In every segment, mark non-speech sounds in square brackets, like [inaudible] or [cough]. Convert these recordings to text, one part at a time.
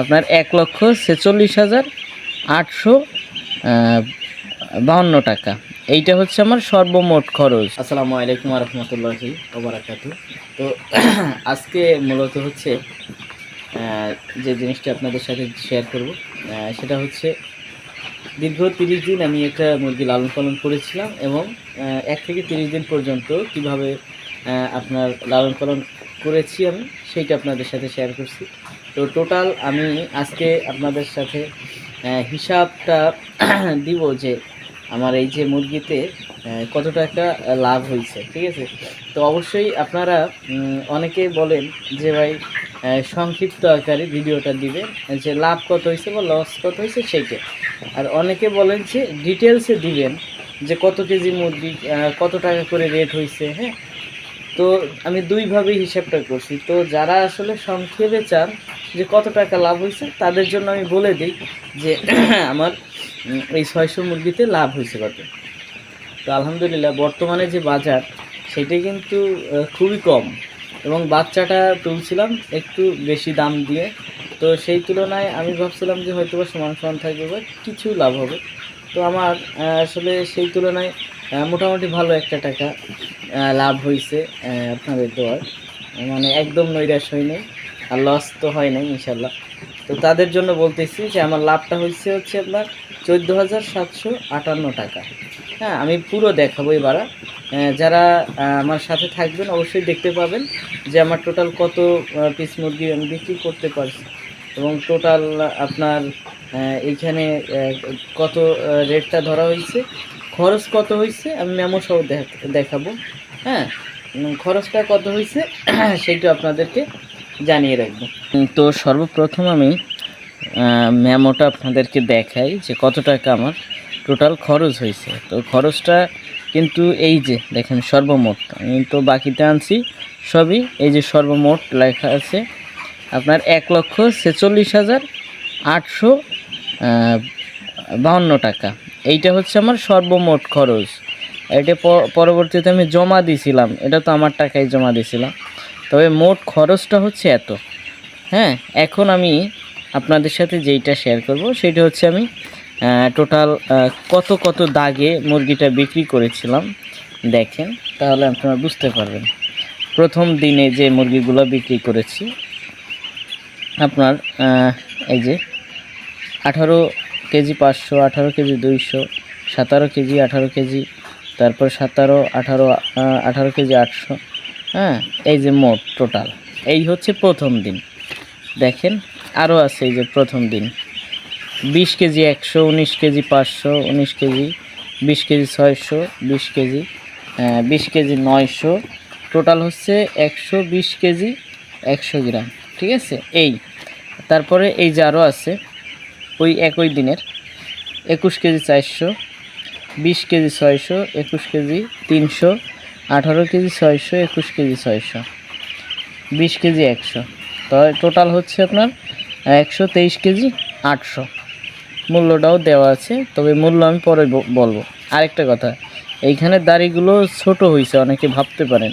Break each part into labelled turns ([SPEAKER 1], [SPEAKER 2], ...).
[SPEAKER 1] আপনার এক লক্ষ ছেচল্লিশ হাজার আটশো বাহান্ন টাকা। এইটা হচ্ছে আমার সর্বমোট খরচ। আসসালামু আলাইকুম রহমতুল্লাহি ওবরাকাতু তো [clears throat] আজকে মূলত হচ্ছে যে জিনিসটা আপনাদের সাথে শেয়ার করব সেটা হচ্ছে দীর্ঘ তিরিশ দিন আমি একটা মুরগি লালন পালন করেছিলাম এবং এক থেকে তিরিশ দিন পর্যন্ত কীভাবে আপনার লালন পালন করেছি আমি, সেইটা আপনাদের সাথে শেয়ার করছি। তো টোটাল আমি আজকে আপনাদের সাথে হিসাবটা [clears throat] দিব যে আমার এই যে মুরগিতে কত টাকা লাভ হয়েছে, ঠিক আছে? তো অবশ্যই আপনারা অনেকে বলেন যে ভাই সংক্ষিপ্ত আকারে ভিডিওটা দিবেন যে লাভ কত হয়েছে বা লস কত হয়েছে সেইটা। আর অনেকে বলেন যে ডিটেলসে দিবেন যে কত কেজি মুরগি কত টাকা করে রেট হয়েছে হ্যাঁ? তো আমি দুইভাবে হিসাবটা করছি। তো যারা আসলে সংক্ষেপে চান যে কত টাকা লাভ হয়েছে, তাদের জন্য আমি বলে দিই যে [clears throat] আমার এই ছয়শো মুরগিতে লাভ হয়েছে কত। তো আলহামদুলিল্লাহ, বর্তমানে যে বাজার, সেটা কিন্তু খুবই কম। এবং বাচ্চাটা তুলছিলাম একটু বেশি দাম দিয়ে। তো সেই তুলনায় আমি ভাবছিলাম যে হয়তো বা সমান সমান থাকবে বা কিছু লাভ হবে। তো আমার আসলে সেই তুলনায় মোটামুটি ভালো একটা টাকা লাভ হয়েছে আপনাদের দেওয়ার মানে একদম নৈরাশ হয় নাই, আর লস তো হয় নাই ইনশাল্লাহ তো তাদের জন্য বলতেছি যে আমার লাভটা হয়েছে হচ্ছে আপনার চোদ্দ হাজার সাতশো আটান্ন টাকা। হ্যাঁ আমি পুরো দেখাবো এবার। যারা আমার সাথে থাকবেন, অবশ্যই দেখতে পাবেন যে আমার টোটাল কত পিস মুরগি আমি বিক্রি করতে পারছি। এবং টোটাল আপনার এইখানে কত রেটটা ধরা হয়েছে, খরচ কত হয়েছে, আমি মেমো সহ দেখ- দেখাবো হ্যাঁ? খরচটা কত হয়েছে, [clears throat] সেইটা আপনাদেরকে জানিয়ে রাখব। তো সর্বপ্রথম আমি মেমোটা আপনাদেরকে দেখাই যে কত টাকা আমার টোটাল খরচ হয়েছে। তো খরচটা কিন্তু এই যে, দেখেন সর্বমোট, আমি তো বাকিতে আনছি, সবই এই যে সর্বমোট লেখা আছে আপনার এক লক্ষ ছেচল্লিশ হাজার আটশো বাহান্ন টাকা। এইটা হচ্ছে আমার সর্বমোট খরচ। এটা পরবর্তীতে আমি জমা দিয়েছিলাম এটা তো আমার টাকায় জমা দিয়েছিলাম তবে মোট খরচটা হচ্ছে এত। হ্যাঁ এখন আমি আপনাদের সাথে যেইটা শেয়ার করব, সেটা হচ্ছে আমি টোটাল কত কত দাগে মুরগিটা বিক্রি করেছিলাম। দেখেন, তাহলে আপনারা বুঝতে পারবেন। প্রথম দিনে যে মুরগিগুলো বিক্রি করেছি আপনার এই যে আঠারো কেজি পাঁচশো, আঠারো কেজি দুইশো, সতেরো কেজি আঠারো কেজি, তারপর সতেরো, আঠারো আঠারো কেজি আটশো হ্যাঁ এই যে মোট টোটাল। এই হচ্ছে প্রথম দিন। দেখেন, আরও আছে এই যে প্রথম দিন। বিশ কেজি একশো, উনিশ কেজি পাঁচশো, উনিশ কেজি, বিশ কেজি ছয়শো, বিশ কেজি বিশ কেজি নয়শো। টোটাল হচ্ছে একশো বিশ কেজি, একশো গ্রাম। ঠিক আছে? এই। তারপরে এই যে আরও আছে, ওই একই দিনের। একুশ কেজি চারশো, বিশ কেজি ছয়শো, একুশ কেজি তিনশো, আঠারো কেজি ছয়শো, একুশ কেজি ছয়শো, বিশ কেজি একশো। তো টোটাল হচ্ছে আপনার একশো তেইশ কেজি আটশো। মূল্যটাও দেওয়া আছে, তবে মূল্য আমি পরে বলব। আরেকটা কথা, এইখানে দাড়িগুলো ছোট হয়েছে অনেকে ভাবতে পারেন।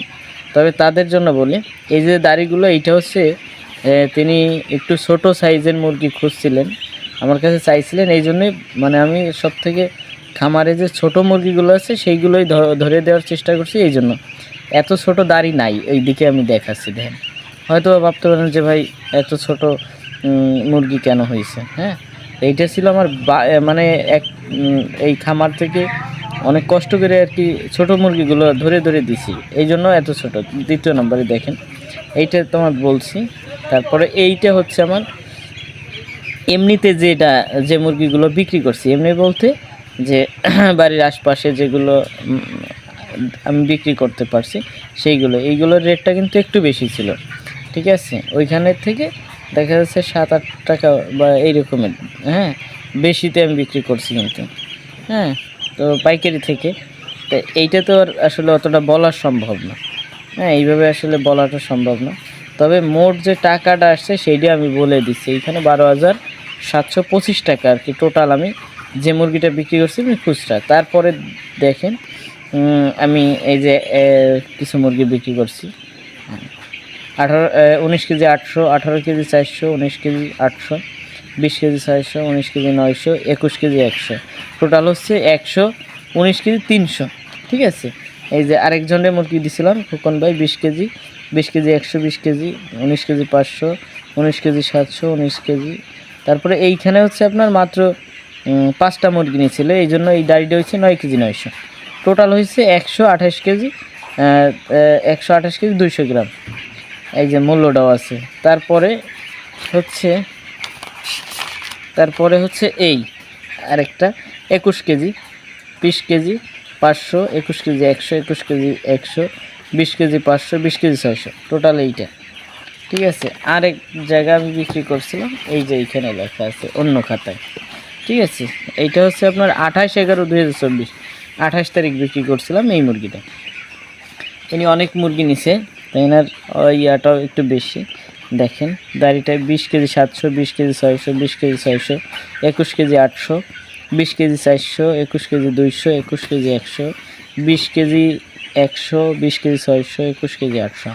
[SPEAKER 1] তবে তাদের জন্য বলি, এই যে দাড়িগুলো, এইটা হচ্ছে তিনি একটু ছোট সাইজের মুরগি খুঁজছিলেন। আমার কাছে চাইছিলেন, এই জন্যই মানে আমি সব থেকে খামারে যে ছোট মুরগিগুলো আছে, সেইগুলোই ধরে দেওয়ার চেষ্টা করছি, এই জন্য। এত ছোট দাড়ি নাই, এই দিকে আমি দেখাচ্ছি, দেখেন। হয়তো ভাবতে পারেন যে ভাই, এত ছোট মুরগি কেন হয়েছে হ্যাঁ? এইটা ছিল আমার মানে এক এই খামার থেকে অনেক কষ্ট করে আর কি ছোটো মুরগিগুলো ধরে ধরে দিছি। এই জন্য এত ছোট। দ্বিতীয় নম্বরে দেখেন। এইটা তোমার বলছি। তারপরে এইটা হচ্ছে আমার এমনিতে যেটা, যে মুরগিগুলো বিক্রি করছি। এমনি বলতে যে [clears throat] বাড়ির আশপাশে যেগুলো আমি বিক্রি করতে পারছি, সেইগুলো। এইগুলোর রেটটা কিন্তু একটু বেশি ছিল। ঠিক আছে? ওইখানের থেকে দেখা যাচ্ছে সাত, আট টাকা বা এইরকমের হ্যাঁ? বেশিতে আমি বিক্রি করছি কিন্তু। হ্যাঁ? তো পাইকারি থেকে। তো এইটা তো আসলে অতটা বলা সম্ভব না। হ্যাঁ এইভাবে আসলে বলাটা সম্ভব না। তবে মোট যে টাকাটা আসছে, সেইটা আমি বলে দিচ্ছি। এইখানে বারো হাজার সাতশো পঁচিশ টাকা আর কি টোটাল আমি যে মুরগিটা বিক্রি করছি, আমি খুচরা। তারপরে দেখেন আমি এই যে কিছু মুরগি বিক্রি করছি। আঠারো উনিশ কেজি আটশো, আঠারো কেজি চারশো, উনিশ কেজি আটশো, বিশ কেজি চারশো উনিশ কেজি নয়শো, একুশ কেজি একশো। টোটাল হচ্ছে একশো, উনিশ কেজি তিনশো। ঠিক আছে? এই যে আরেকজনের মুরগি দিছিলাম, খোকন ভাই, বিশ কেজি বিশ কেজি একশো, বিশ কেজি, উনিশ কেজি পাঁচশো, উনিশ কেজি সাতশো, উনিশ কেজি। তারপরে এইখানে হচ্ছে আপনার মাত্র পাঁচটা মুরগি নিয়েছিল এই জন্য এই ডাড়িটা হচ্ছে নয় কেজি নয়শো। টোটাল হয়েছে একশো আঠাশ কেজি একশো আঠাশ কেজি দুইশো গ্রাম। এই যে মূল্যটাও আছে। তারপরে হচ্ছে তারপরে হচ্ছে এই আরেকটা, একুশ কেজি, বিশ কেজি পাঁচশো, একুশ কেজি একশো, একুশ কেজি একশো, বিশ কেজি পাঁচশো, বিশ কেজি ছয়শো, টোটাল এইটা। ঠিক আছে, আরেক জায়গা আমি বিক্রি করছিলাম, এই যে এইখানে লেখা আছে, অন্য খাতায়। ঠিক আছে, এইটা হচ্ছে আপনার আঠাশ এগারো দুই হাজার চব্বিশ। আঠাশ তারিখ বিক্রি করছিলাম এই মুরগিটা। ইনি অনেক মুরগি নিছে, তাই এনার ইয়াটাও একটু বেশি। দেখেন দাড়িটায় বিশ কেজি সাতশো, বিশ কেজি ছয়শো, বিশ কেজি ছয়শো, একুশ কেজি আটশো বিশ কেজি চারশো, একুশ কেজি দুইশো, একুশ কেজি একশো, বিশ কেজি একশো, বিশ কেজি ছয়শো, একুশ কেজি আটশো,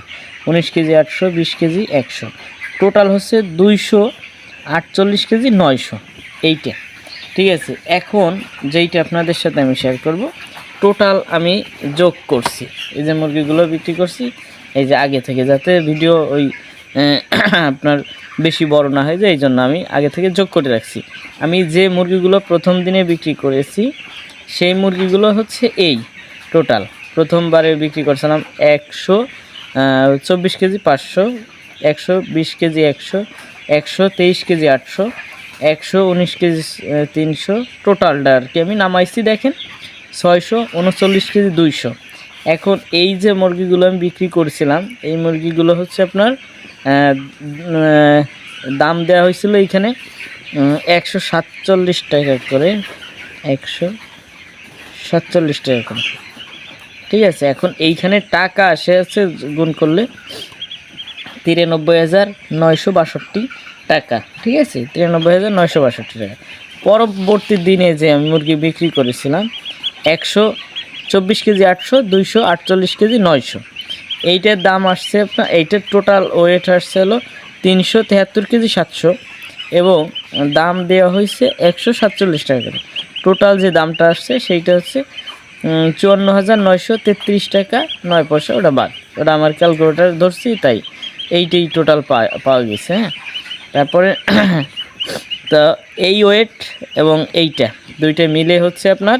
[SPEAKER 1] উনিশ কেজি আটশো, বিশ কেজি একশো। টোটাল হচ্ছে দুইশো, আটচল্লিশ কেজি নয়শো। এইটা। ঠিক আছে, এখন যেইটা আপনাদের সাথে আমি শেয়ার করব টোটাল আমি যোগ করছি। এই যে মুরগিগুলো বিক্রি করছি, এই যে আগে থেকে যাতে ভিডিও ওই [clears throat] আপনার বেশি বড় না হয়ে যায় এই জন্য আমি আগে থেকে যোগ করে রাখছি। আমি যে মুরগিগুলো প্রথম দিনে বিক্রি করেছি, সেই মুরগিগুলো হচ্ছে এই টোটাল। প্রথমবারে বিক্রি করছিলাম একশো চব্বিশ কেজি পাঁচশো, একশো বিশ কেজি একশো একশো তেইশ কেজি আটশো, একশো উনিশ কেজি তিনশো। টোটালটা আর কি আমি নামাইছি, দেখেন, ছয়শো উনচল্লিশ কেজি দুইশো। এখন এই যে মুরগিগুলো আমি বিক্রি করছিলাম, এই মুরগিগুলো হচ্ছে আপনার দাম দেওয়া হয়েছিল এইখানে একশো সাতচল্লিশ টাকা করে, একশো সাতচল্লিশ টাকা করে। ঠিক আছে, এখন এইখানে টাকা আসে আছে, গুণ করলে তিরানব্বই হাজার নয়শো বাষট্টি টাকা। ঠিক আছে, তিরানব্বই হাজার নয়শো বাষট্টি টাকা। পরবর্তী দিনে যে আমি মুরগি বিক্রি করেছিলাম, একশো চব্বিশ কেজি আটশো, দুইশো আটচল্লিশ কেজি নয়শো। এইটার দাম আসছে আপনার, এইটার টোটাল ওয়েট আসছে হলো তিনশো তেহাত্তর কেজি সাতশো এবং দাম দেওয়া হয়েছে একশো সাতচল্লিশ টাকা করে। টোটাল যে দামটা আসছে সেইটা হচ্ছে চুয়ান্ন হাজার নয়শো তেত্রিশ টাকা নয় পয়সা ওটা বাদ। ওটা আমার ক্যালকুলেটার ধরছি, তাই এইটাই টোটাল পাওয়া গেছে হ্যাঁ। তারপরে, [clears throat] তো এই ওয়েট এবং এইটা দুইটা মিলে হচ্ছে আপনার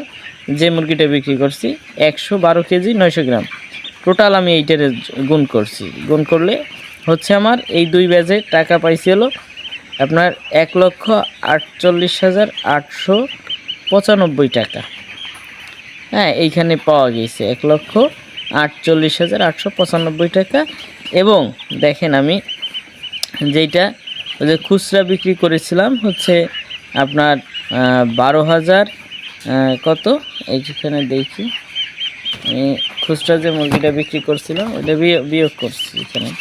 [SPEAKER 1] যে মুরগিটা বিক্রি করছি, একশো বারো কেজি নয়শো গ্রাম। টোটাল আমি এইটার গুণ করছি। গুণ করলে হচ্ছে আমার এই দুই ব্যাজে টাকা পাইছি হলো আপনার এক লক্ষ আটচল্লিশ হাজার আটশো পঁচানব্বই টাকা। হ্যাঁ এইখানে পাওয়া গেছে এক লক্ষ আটচল্লিশ হাজার আটশো পঁচানব্বই টাকা। এবং দেখেন আমি যেইটা যে খুচরা বিক্রি করেছিলাম হচ্ছে আপনার বারো হাজার কত? এইখানে দেখি। আমি খুচরা যে মুরগিটা বিক্রি করছিলাম, ওইটা বিয়- বিয়োগ করছি এখানে।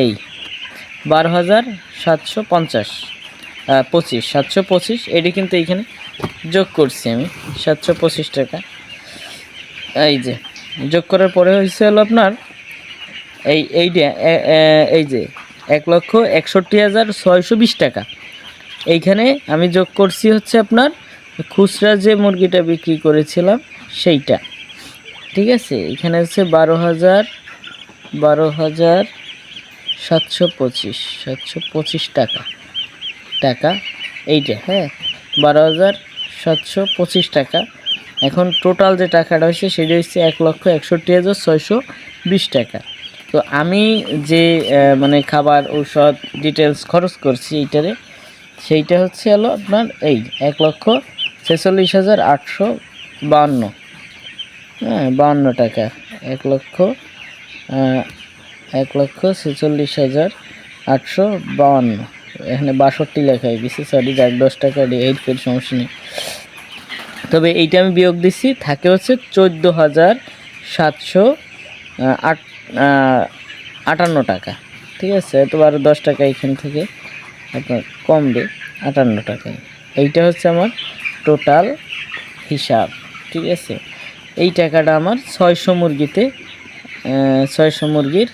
[SPEAKER 1] এই, বারো হাজার সাতশো পঞ্চাশ পঁচিশ, সাতশো পঁচিশ, এটি কিন্তু এইখানে যোগ করছি আমি, সাতশো পঁচিশ টাকা। এই যে, যোগ করার পরে হয়েছে হলো আপনার, এই এইটা এই যে, এক লক্ষ একষট্টি হাজার ছয়শো বিশ টাকা। এইখানে আমি যোগ করছি হচ্ছে আপনার খুচরা যে মুরগিটা বিক্রি করেছিলাম, সেইটা। ঠিক আছে? এখানে হচ্ছে বারো হাজার বারো হাজার সাতশো পঁচিশ সাতশো পঁচিশ টাকা। টাকা? এইটা হ্যাঁ? বারো হাজার সাতশো পঁচিশ টাকা। এখন টোটাল যে টাকাটা হয়েছে, সেটা হচ্ছে এক লক্ষ একষট্টি হাজার ছয়শো বিশ টাকা। তো আমি যে মানে খাবার, ঔষধ ডিটেলস খরচ করছি এইটারে, সেইটা হচ্ছে হলো আপনার এই এক লক্ষ ছেচল্লিশ হাজার আটশো বাহান্ন হ্যাঁ বাহান্ন টাকা। এক লক্ষ এক লক্ষ ছেচল্লিশ হাজার আটশো বাহান্ন এখানে বাষট্টি লেখা হয়ে গেছে সরি যাক, দশ টাকা এইট ফের সমস্যা নেই। তবে এইটা আমি বিয়োগ দিচ্ছি থাকে হচ্ছে চোদ্দ হাজার সাতশো আট আটান্ন টাকা। ঠিক আছে তো আরও দশ টাকা এখান থেকে আপনার কমবে, আটান্ন টাকায়। এইটা হচ্ছে আমার টোটাল হিসাব, ঠিক আছে? এই টাকাটা আমার ছয়শো মুরগিতে ছয়শো মুরগির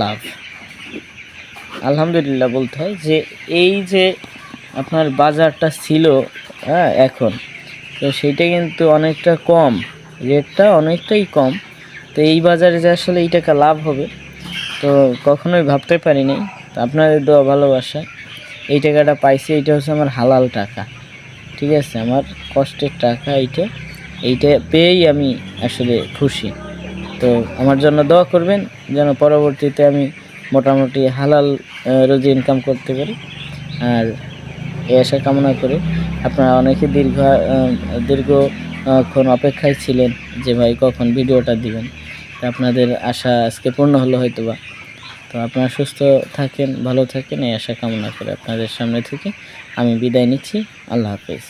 [SPEAKER 1] লাভ। আলহামদুলিল্লাহ বলতে হয় যে এই যে আপনার বাজারটা ছিল হ্যাঁ এখন, তো সেইটা কিন্তু অনেকটা কম, রেটটা অনেকটাই কম। তো এই বাজারে যে আসলে এই টাকা লাভ হবে, তো কখনোই ভাবতে পারিনি। তো আপনাদের দোয়া ভালোবাসা, এই টাকাটা পাইছি, এইটা হচ্ছে আমার হালাল টাকা। ঠিক আছে, আমার কষ্টের টাকা এইটা এইটা পেয়েই আমি আসলে খুশি। তো আমার জন্য দোয়া করবেন, যেন পরবর্তীতে আমি মোটামুটি হালাল রোজি ইনকাম করতে পারি। আর এই আশা কামনা করে আপনারা অনেকে দীর্ঘ দীর্ঘক্ষণ অপেক্ষায় ছিলেন যে ভাই কখন ভিডিওটা দিবেন। আপনাদের আশা আজকে পূর্ণ হলো হয়তো বা তো আপনারা সুস্থ থাকেন, ভালো থাকেন, এই আশা কামনা করে আপনাদের সামনে থেকে আমি বিদায় নিচ্ছি। আল্লাহ হাফেজ।